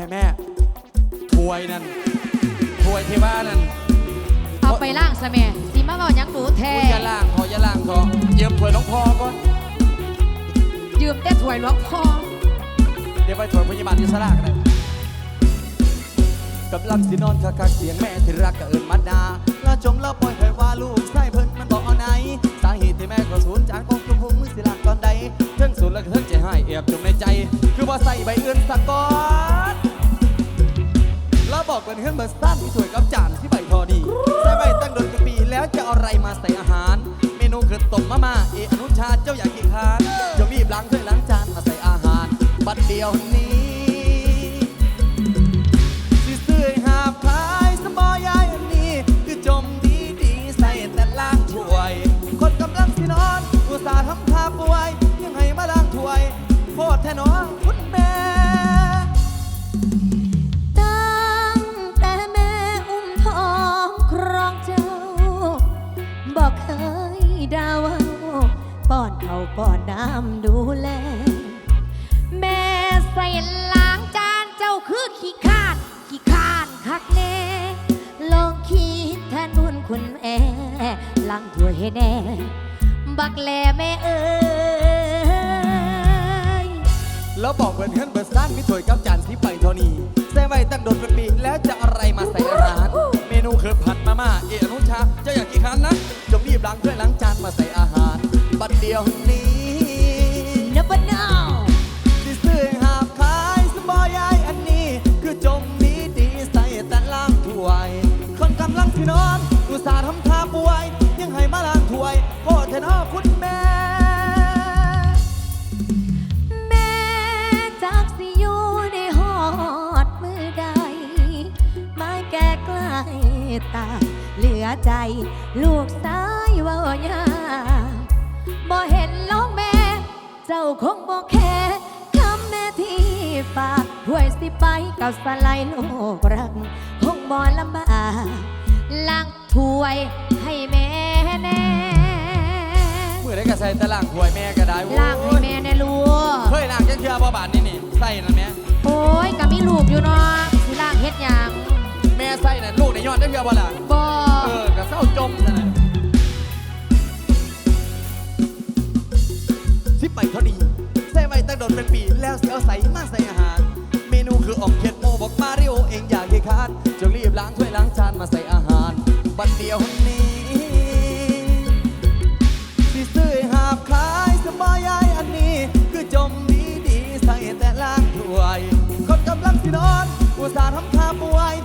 ม่แม่ถวยนั่นถวยที่ว่านั่นเอาไปล่างซะแม่สิมาเว้าหยังหนูแท้อุ้ยอยาล่างพออยาล่างพอเยี่ยมถวยน้องพอก่อนยืมแต่ถ้วยหลวงพ่อเดี๋ยวไปถวยพยาบาลอิสระกันเลยกำลังสินอนคักๆเสียงแม่ที่รักก็เอิญมาดาแล้วจงแล้วปล่อยให้ว่าลูกไส้เพิ่นมันบอกเอาไหนสาเหตุที่แม่ก็สูญจากของคุณพุงมือสิลักตอนใดเทิงสูญแล้วก็เทิงใจให้แอบจมในใจ คือว่าใส่ใบอื่นสักก่อนแล้ว บอกเป็นเพื่อนเบอร์สั้นที่สวยกับจานที่ใบทอดีใส่ใบตั้งโดนกะปีแล้วจะอะไรมาใส่อาหาร เมนูคือต้มมาม่าเออนุชาเจ้าอยากกินคานจะมีบล้างถ้วยล้างจานมาใส่อาหารบัดเดียว มาม่าเออนุชาเจ้าอยากกี่ครั้งนะจงรีบล้างถ้วยล้างจานมาใส่ ล้ตายเหลือใจ ลูกสายเว่ายากบ่เห็นล้องแม่ เจ้าคงบ่แค่คำแม่ที่ฝากถ้วยสิไปกับสไลด์โลกรัก คงบ่ลำบากล้างถ้วยให้แม่แน่เมื่อได้กระใส่แต่ล้างถ้วยแม่ก็ได้โว้ยล้างให้แม่แน่ลูกเคยล้างจังเทื่อบ่บาทนี่นี่ใส่นะแม่โอ้ยก็มีลูกอยู่เนาะสิล้างเฮ็ดหยังแม่ใส่น่ะลูก ในย้อนจังเทื่อบ่ล่ะบ่เออกระเศร้าจมนั่นน่ะสิไปเท่านี้ใส่ไว้ตั้งโดนเป็นปีแล้วเสียเอาใส่มาใส่อาหาร เมนูคืออ่อมเข็ดโมบอกมาริโอเองอยากให้คานจงรีบล้างถ้วยล้างจานมาใส่อาหารบัดเดียวนี้สิซื้อหาบขายสบายายอันนี้ คือจมดีดีๆใส่แต่ล้างถ้วย คนกำลังสินอนอุตส่าห์ทำท่าป่วย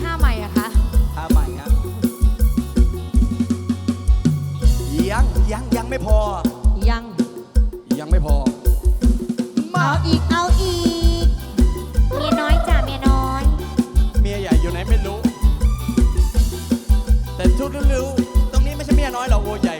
ท่าใหม่อะคะ ท่าใหม่ครัยังยังยังไม่พอ ริ้วตรงนี้ไม่ใช่เมียน้อยเราโอ้ใหญ่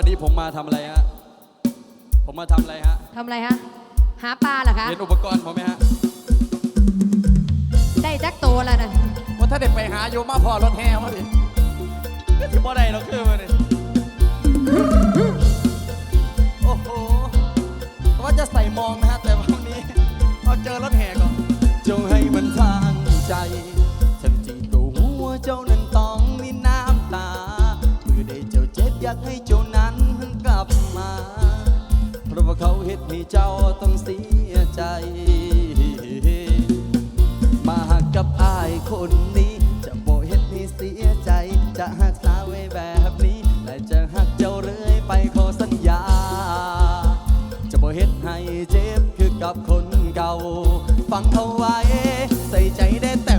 วันนี้ผมมาทำอะไรฮะ ผมมาทำอะไรฮะ ทำอะไรฮะ หาปลาเหรอคะ เห็นอุปกรณ์ผมไหมฮะ ได้แจักโตแล้วนะว่าถ้าเด็กไปหาโยมาพอรถแห่มาดิก็ถือบ่ได้เราคือมาดิโอ้โหว่าจะใส่มองนะฮะ แต่วันนี้เอาเจอรถแห่ก่อน จงให้มันทางใจ ฉันจีตัวหัวเจ้านั้นต้องมีน้ำตา เมื่อได้เจ้าเจ็บอยากให้จง เขาเฮ็ดให้เจ้าต้องเสียใจ มาหักกับอายคนนี้ จะโบเฮ็ดให้เสียใจ จะหักสาวไว้แบบนี้ และจะหักเจ้าเรื่อยไปขอสัญญา จะโบเฮ็ดให้เจ็บคือกับคนเก่า ฟังเขาไว้ ใส่ใจได้แต่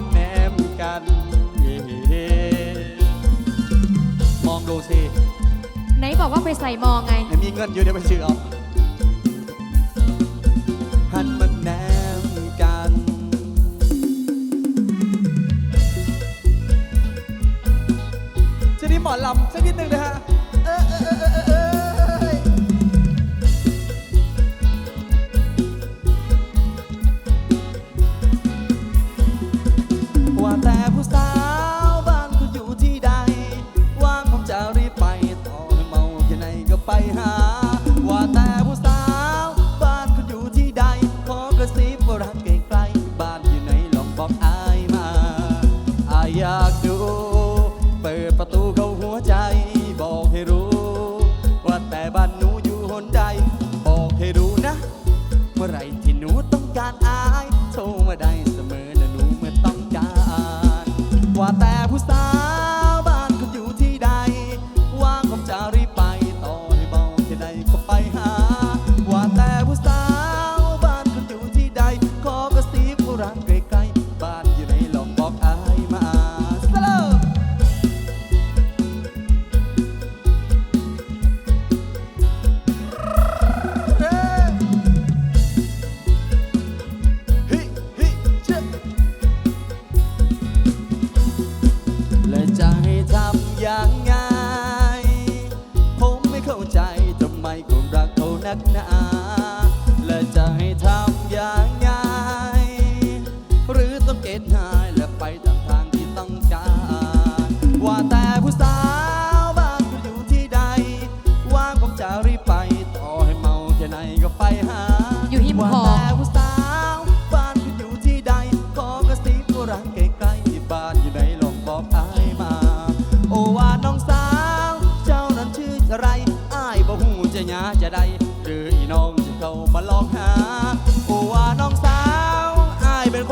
านแนมกันมองดูสิไหนบอกว่าไปใส่มองไง ไหนมีเงินอยู่เดี๋ยวไปซื้อเอาหันมันแนมกัน จะนี้หมอลำสักนิดนึงเลยฮะ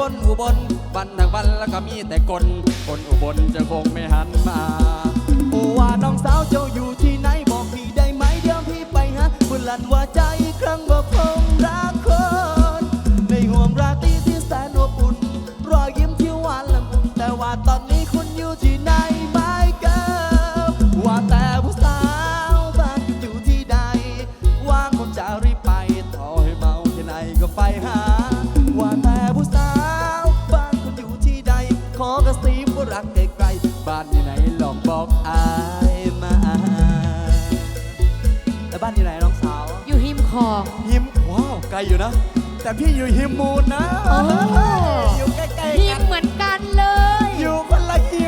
คนอุบลวันทั้งวันแล้วก็มีแต่คนคนอุบลจะคงไม่หันมา โอว่าน้องสาวเจ้าอยู่ที่ไหนบอกพี่ได้ไหมเดี๋ยวพี่ไปฮะบุญลันว่าใจครั้งบ่าคงรักคน ในห่วงราตรีที่แสนอบอุ่น รอยยิ้มที่หวานละมุนแต่ว่าตอนนี้คุณอยู่ที่ไหน้นอยู่ไหนน้องสาว อยู่หิมของ หิมว้าวไกลอยู่นะ แต่พี่อยู่หิมมูลนะออยู่ใกล้ๆหิกัมเหมือนกันเลย อยู่คนละหิม